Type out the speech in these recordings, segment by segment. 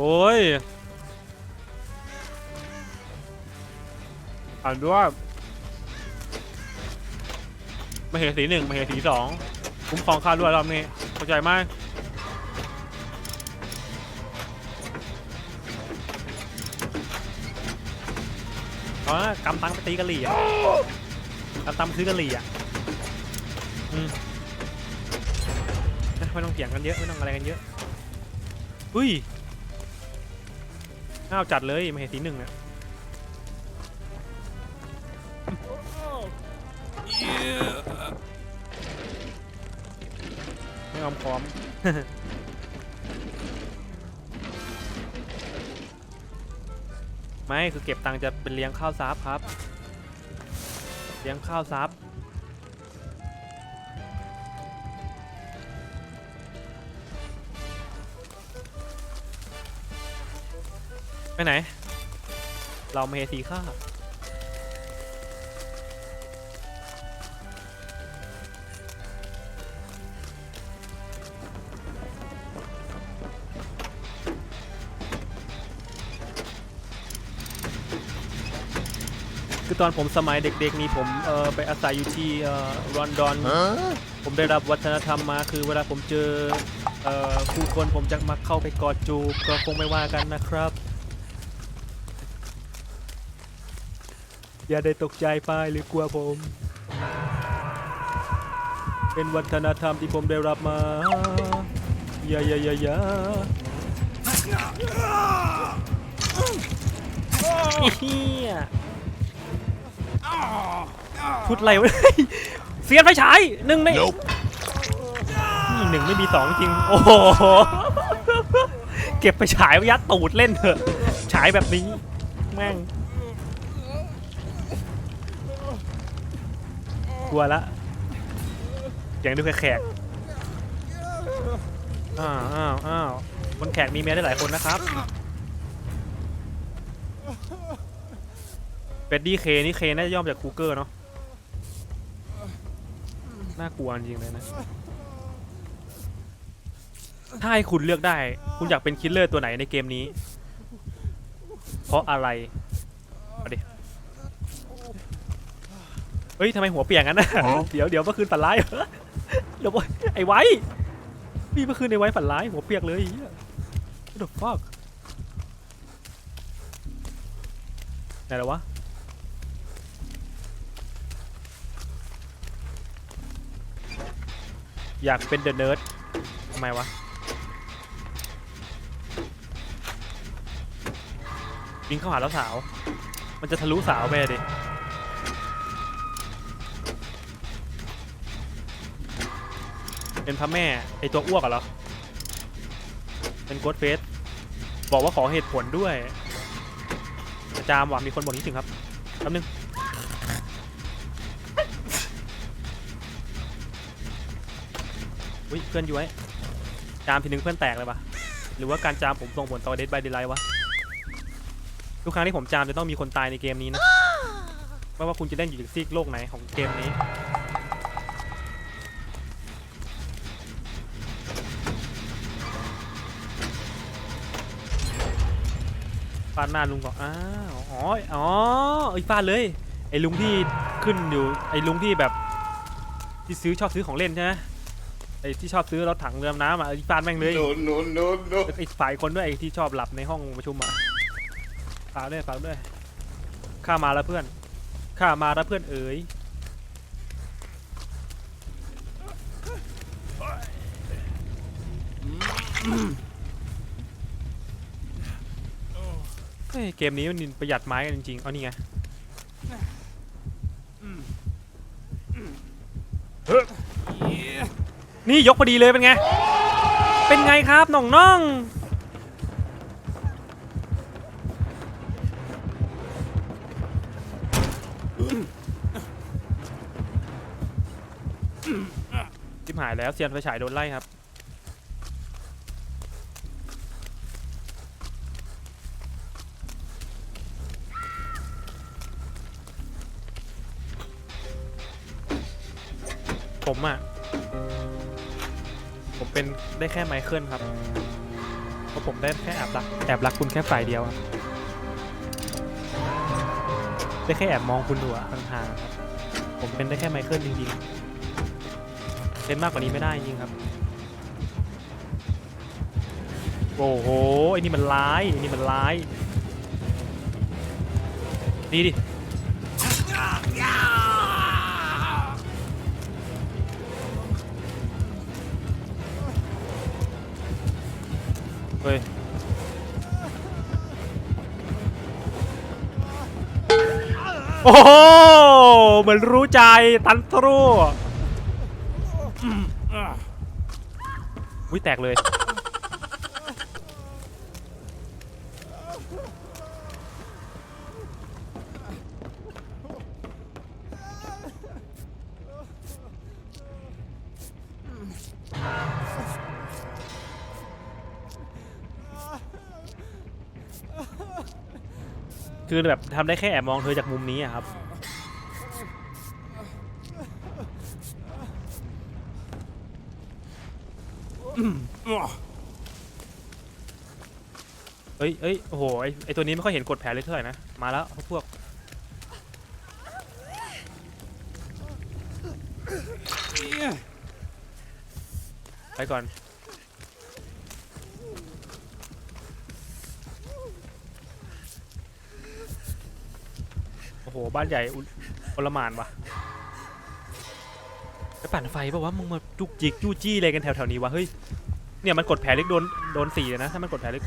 โอ้ยอ่านด้วยมาเหสีหนึ่งมาเหสีสองคุ้มครองข้าด้วยรอบนี้เข้าใจไหมอ๋อกำตังไปตีกะหรี่อะกำตังไปซื้อกะหรี่อะอืมนะไม่ต้องเถียงกันเยอะไม่ต้องอะไรกันเยอะอุ้ย น่าเอาจัดเลยมาเหสีหนึ่งอะไม่ยอมพร้อม ไม่คือเก็บตังค์จะเป็นเลี้ยงข้าวซับครับ เลี้ยงข้าวซับ ไปไหน เราเมทีข้าคือตอนผมสมัยเด็กๆนี่ผมเอ่อไปอาศัยอยู่ที่เอ่อลอนดอน ผมได้รับวัฒนธรรมมาคือเวลาผมเจอเอ่อผู้คนผมจะมักเข้าไปกอดจูบก็คงไม่ว่ากันนะครับ อย่าได้ตกใจไปหรือกลัวผม เป็นวัฒนธรรมที่ผมได้รับมาอย่าอย่าอย่าอย่าเฮียชุดอะไรวะเสียนไฟฉายหนึ่งในนี่หนึ่งไม่มีสองจริง โอ้โห เก็บไปฉายไว้ยัดตูดเล่นเถอะ ฉายแบบนี้ แม่ง กลัวละอย่างดูแขกอ้าวอ้าวอ้าวคนแขกมีเมียได้หลายคนนะครับเป็ดดี้เคนี่เคน่าจะย่อมจากคูเกอร์เนาะน่ากลัวจริงเลยนะ ถ้าให้คุณเลือกได้ คุณอยากเป็นคิลเลอร์ตัวไหนในเกมนี้ เพราะอะไรเอาดิ เฮ้ยทำไมหัวเปียกงั้นนะเดี๋ยวเดี๋ยวเมื่อคืนฝันร้ายเหรอเดี๋ยวไอ้ไว้พี่เมื่อคืนไอ้ไว้ฝันร้ายหัวเปียกเลยไอ้เหี้ย What the fuck ไหนแล้ววะอยากเป็นเดอะเนิร์ดทำไมวะวิ่งเข้าหาแล้วสาว มันจะทะลุสาวไปอะดิ เป็นพระแม่ไอตัวอ้วกเหรอ เป็นโกดเฟส บอกว่าขอเหตุผลด้วยอาจารย์ว่ะมีคนบ่นคิดถึงครับแป๊บนึงอุ้ยเพื่อนอย้วยจามทีนึงเพื่อนแตกเลยปะหรือว่าการจามผมส่งผลต่อเดดบายเดไลท์วะทุกครั้งที่ผมจามจะต้องมีคนตายในเกมนี้นะไม่ว่าคุณจะเล่นอยู่ซีกโลกไหนของเกมนี้ ฟาดหน้าลุงก่อนอ้าวอ๋ออ๋อไอ้ยฟาดเลยไอ้ลุงที่ขึ้นอยู่ไอ้ลุงที่แบบที่ซื้อชอบซื้อของเล่นใช่ไหมไอ้ที่ชอบซื้อรถถังเรือดำน้ำอะไอ้ฟาดแม่งเลย No, no, no, no. ไอ้ฝ่ายคนด้วยไอ้ที่ชอบหลับในห้องประชุมอะฝากด้วยฝากด้วยข้ามาแล้วเพื่อนข้ามาแล้วเพื่อนเอ๋ย เฮ้ยเกมนี้มันประหยัดไม้กันจริงๆ เอานี่ไงนี่ยกพอดีเลยเป็นไง เป็นไงครับน้องน้องจิบหายแล้วเซียนไฟฉายโดนไล่ครับ ผมอะผมเป็นได้แค่ไมเคิลครับ เพราะผมได้แค่แอบรักแอบรักคุณแค่ฝ่ายเดียวอะได้แค่แอบมองคุณอยู่อะห่างๆครับ ผมเป็นได้แค่ไมเคิลจริงๆเป็นมากกว่านี้ไม่ได้จริงครับ โอ้โหไอ้นี่มันร้ายไอ้นี่มันร้าย ดีดิ เฮ้ยโอ้โหเหมือนรู้ใจตันทรูอุ้ยแตกเลย คือแบบทำได้แค่แอบมองเธอจากมุมนี้อะครับ เฮ้ยเฮ้ยโอ้โห ไอไอตัวนี้ไม่ค่อยเห็นกดแผลเลยเท่าไหร่นะ มาแล้วพวก ไปก่อน โอ้โห บ้านใหญ่อุอลหมานวะไปปั่นไฟปะวะมึงมาจุกจิกจู้จี้อะไรกันแถวๆนี้วะเฮ้ย เนี่ยมันกดแผลเล็กโดนโดนสี่เลยนะ ถ้ามันกดแผลเล็ก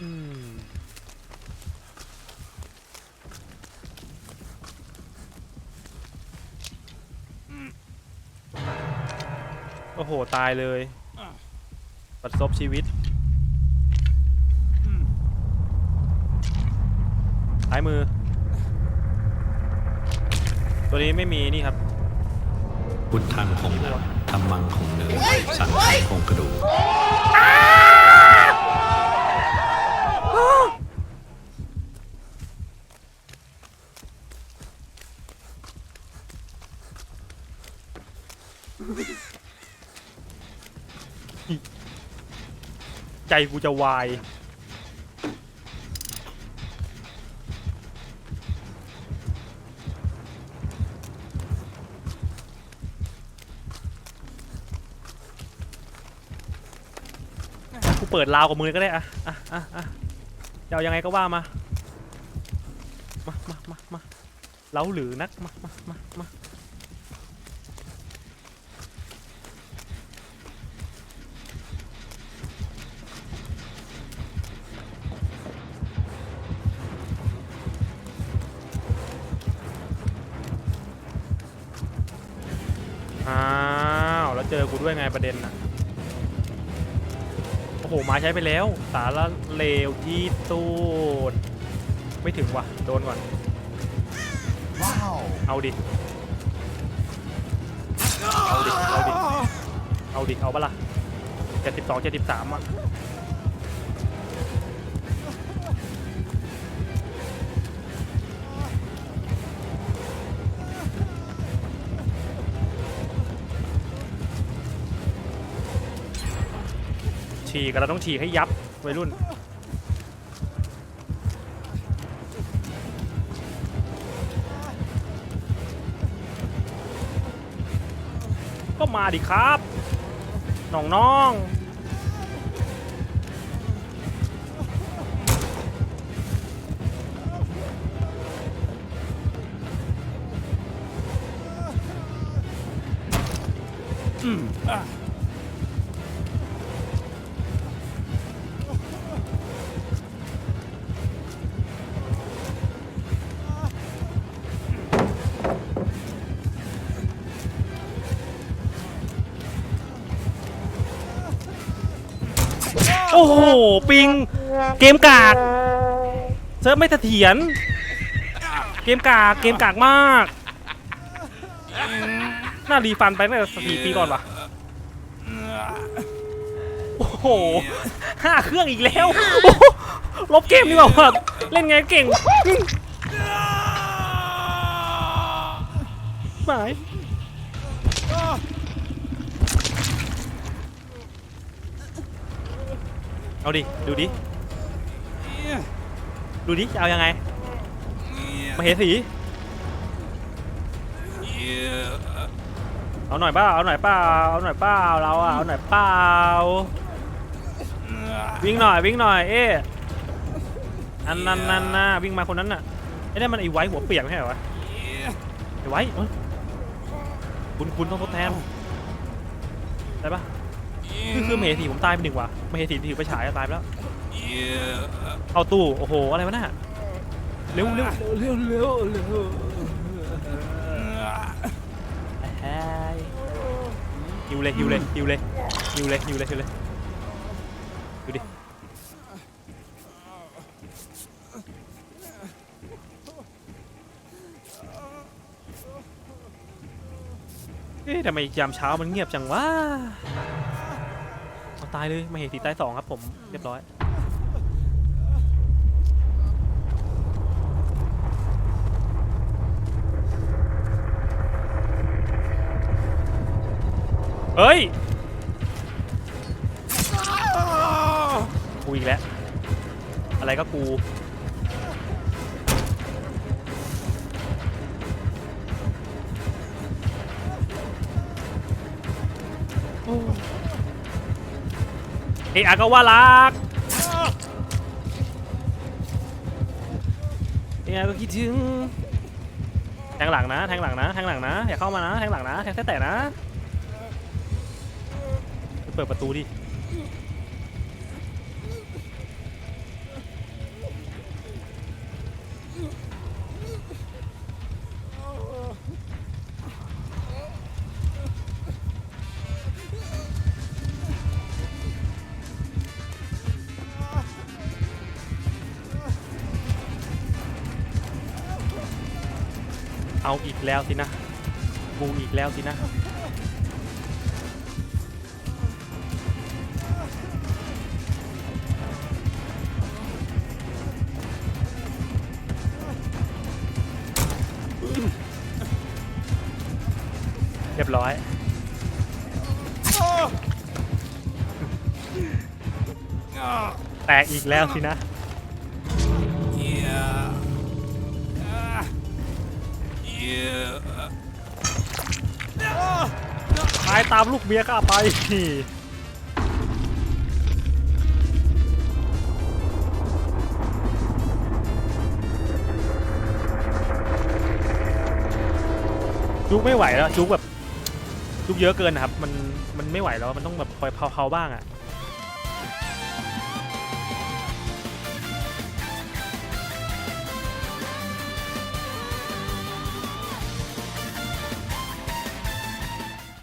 อืมโอ้โห ตายเลยปัดซบชีวิตซ้าย มือ ตัวนี้ไม่มีนี่ครับ พุทธังคงหนังธรรมังคงเดินสังฆังคงกระดูกใจกูจะวาย กูเปิดลาวกับมือก็ได้อะอะอะอะจะเอายังไงก็ว่ามา มามามามาเล้าหรือนัก มามามามาอ้าว แล้วเจอกูด้วยไงประเด็นน่ะ โอ้โห มาใช้ไปแล้ว สารเลวที่ตูดไม่ถึงว่ะ โดนก่อน เอาดิ เอาดิ เอาดิ เอาดิ เอาปะล่ะเจ็ดสิบสองเจ็ดสิบสามอะ ฉีกเราต้องฉีกให้ยับวัยรุ่น ก็มาดิครับน้องน้อง โอ้โห ปิง เกมกากเซิร์ฟไม่เสถียร เกมกาก เกมกากมาก น่ารีฟันไปตั้งแต่สี่ปีก่อนวะโอ้โหห้าเครื่องอีกแล้ว ลบเกมดีกว่าเล่นไงเก่งหมาย เอาดิ ดูดิ ดูดิจะเอายังไงมาเหสีเอาหน่อยเปล่าเอาหน่อยเปล่าเอาหน่อยเปล่าเราอะเอาหน่อยเปล่าวิ่งหน่อยวิ่งหน่อยเอ๊ะอันนั้นนั่นน่ะวิ่งมาคนนั้นน่ะไอ้นี่นมันไอ้ไว้หัวเปียกไม่ใช่เหรอวะไอ้ไว้เอ้ยคุณคุณต้องทดแทนได้ปะ คือคือมเหสีผมตายไปหนึ่งว่ะมเหสีถือไปฉายอะตายไปแล้ว เอาตู้ โอ้โห อะไรวะน่ะเร็วเร็วเร็วเร็วเร็วเฮ้ยฮิวเลยฮิวเลยฮิวเลยฮิวเลยฮิวเลยฮิวเลยดูดิเอ๊ะทำไมยามเช้ามันเงียบจังวะเอา ตายเลยมาเหตุตายสองครับผมเรียบร้อย เฮ้ยกูอีกแล้ว อะไรก็กู เอะอะก็ว่ารักเอะก็คิดถึง แทงหลังนะ แทงหลังนะ แทงหลังนะ อย่าเข้ามานะ แทงหลังนะ แทงแค่แต่นะ เปิดประตูดิ เอาอีกแล้วสินะกูอีกแล้วสินะเรียบร้อย แตกอีกแล้วสินะ ตายตามลูกเมียข้าไปจุกไม่ไหวแล้วจุกแบบจุกเยอะเกินนะครับ มันมันไม่ไหวแล้วมันต้องแบบคอยเผาๆบ้างอะ